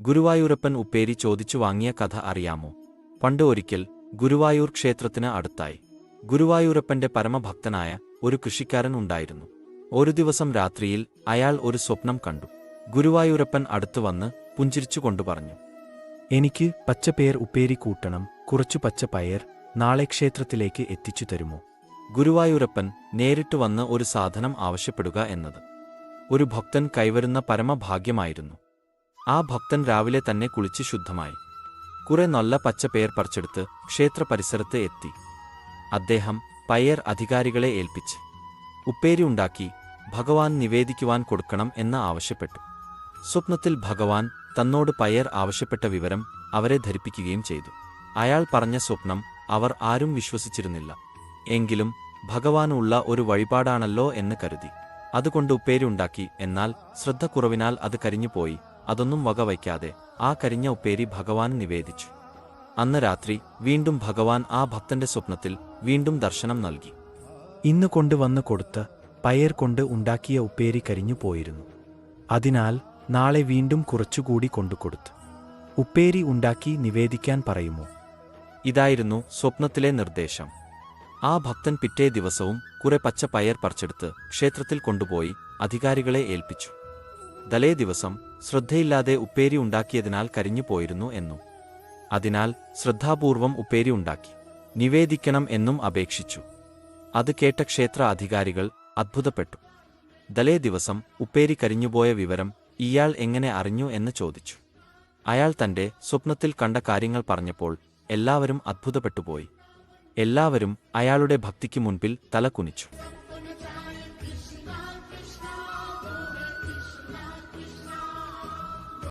ഗുരുവായൂരപ്പൻ ഉപ്പേരി ചോദിച്ചു വാങ്ങിയ കഥ അറിയാമോ? പണ്ട് ഒരിക്കൽ ഗുരുവായൂർ ക്ഷേത്രത്തിന് അടുത്തായി. ഗുരുവായൂരപ്പന്റെ പരമഭക്തനായ ഒരു കൃഷിക്കാരൻ ഉണ്ടായിരുന്നു. ഒരു ദിവസം രാത്രിയിൽ അയാൾ ഒരു സ്വപ്നം കണ്ടു. ഗുരുവായൂരപ്പൻ അടുത്തു വന്ന് പുഞ്ചിരിച്ചുകൊണ്ടു പറഞ്ഞു എനിക്ക് പച്ചപ്പയർ ഉപ്പേരി കൂട്ടണം കുറച്ചു പച്ച പയർ നാളെ ക്ഷേത്രത്തിലേക്ക് എത്തിച്ചു തരുമോ? ഗുരുവായൂരപ്പൻ നേരിട്ട് വന്ന് ഒരു സാധനം ആവശ്യപ്പെടുക എന്നത്. ഒരു ഭക്തൻ കൈവരുന്ന പരമഭാഗ്യമായിരുന്നു. ആ ഭക്തൻ രാവിലെ തന്നെ കുളിച്ച് ശുദ്ധമായി. കുറെ നല്ല പച്ച പേർ പറിച്ചെടുത്ത് ക്ഷേത്ര പരിസരത്ത് എത്തി. അദ്ദേഹം പയർ അധികാരികളെ ഏൽപ്പിച്ച് ഉപ്പേരി ഉണ്ടാക്കി ഭഗവാൻ നിവേദിക്കുവാൻ കൊടുക്കണം എന്ന് ആവശ്യപ്പെട്ടു. സ്വപ്നത്തിൽ ഭഗവാൻ തന്നോട് പയർ ആവശ്യപ്പെട്ട വിവരം അവരെ ധരിപ്പിക്കുകയും ചെയ്തു. അയാൾ പറഞ്ഞ സ്വപ്നം അവർ ആരും വിശ്വസിച്ചിരുന്നില്ല. എങ്കിലും ഭഗവാനുള്ള ഒരു വഴിപാടാണല്ലോ എന്ന് കരുതി. അതുകൊണ്ട് ഉപ്പേരി ഉണ്ടാക്കി എന്നാൽ ശ്രദ്ധക്കുറവിനാൽ അത് കരിഞ്ഞുപോയി. അതൊന്നും വകവയ്ക്കാതെ ആ കരിഞ്ഞ ഉപ്പേരി ഭഗവാൻ നിവേദിച്ചു. അന്ന് രാത്രി വീണ്ടും ഭഗവാൻ ആ ഭക്തന്റെ സ്വപ്നത്തിൽ വീണ്ടും ദർശനം നൽകി. ഇന്ന് കൊണ്ടുവന്ന് കൊടുത്ത് പയർ കൊണ്ട് ഉണ്ടാക്കിയ ഉപ്പേരി കരിഞ്ഞു പോയിരുന്നു. അതിനാൽ നാളെ വീണ്ടും കുറച്ചുകൂടി കൊണ്ടുകൊടുത്തു. ഉപ്പേരി ഉണ്ടാക്കി നിവേദിക്കാൻ പറയുമോ? ഇതായിരുന്നു സ്വപ്നത്തിലെ നിർദ്ദേശം. ആ ഭക്തൻ പിറ്റേ ദിവസവും കുറെ പച്ച പയർ പറിച്ചെടുത്ത് ക്ഷേത്രത്തിൽ കൊണ്ടുപോയി അധികാരികളെ ഏൽപ്പിച്ചു. തലേ ദിവസം ശ്രദ്ധയില്ലാതെ ഉപ്പേരി ഉണ്ടാക്കിയതിനാൽ കരിഞ്ഞു പോയിരുന്നു എന്നും. അതിനാൽ ശ്രദ്ധാപൂർവം ഉപ്പേരി ഉണ്ടാക്കി നിവേദിക്കണം എന്നും അപേക്ഷിച്ചു. അത് കേട്ട ക്ഷേത്ര അധികാരികൾ അത്ഭുതപ്പെട്ടു. തലേ ദിവസം ഉപ്പേരി കരിഞ്ഞുപോയ വിവരം ഇയാൾ എങ്ങനെ അറിഞ്ഞു എന്ന് ചോദിച്ചു. അയാൾ തന്റെ സ്വപ്നത്തിൽ കണ്ട കാര്യങ്ങൾ പറഞ്ഞപ്പോൾ എല്ലാവരും അത്ഭുതപ്പെട്ടുപോയി. എല്ലാവരും അയാളുടെ ഭക്തിക്ക് മുൻപിൽ തല കുനിച്ചു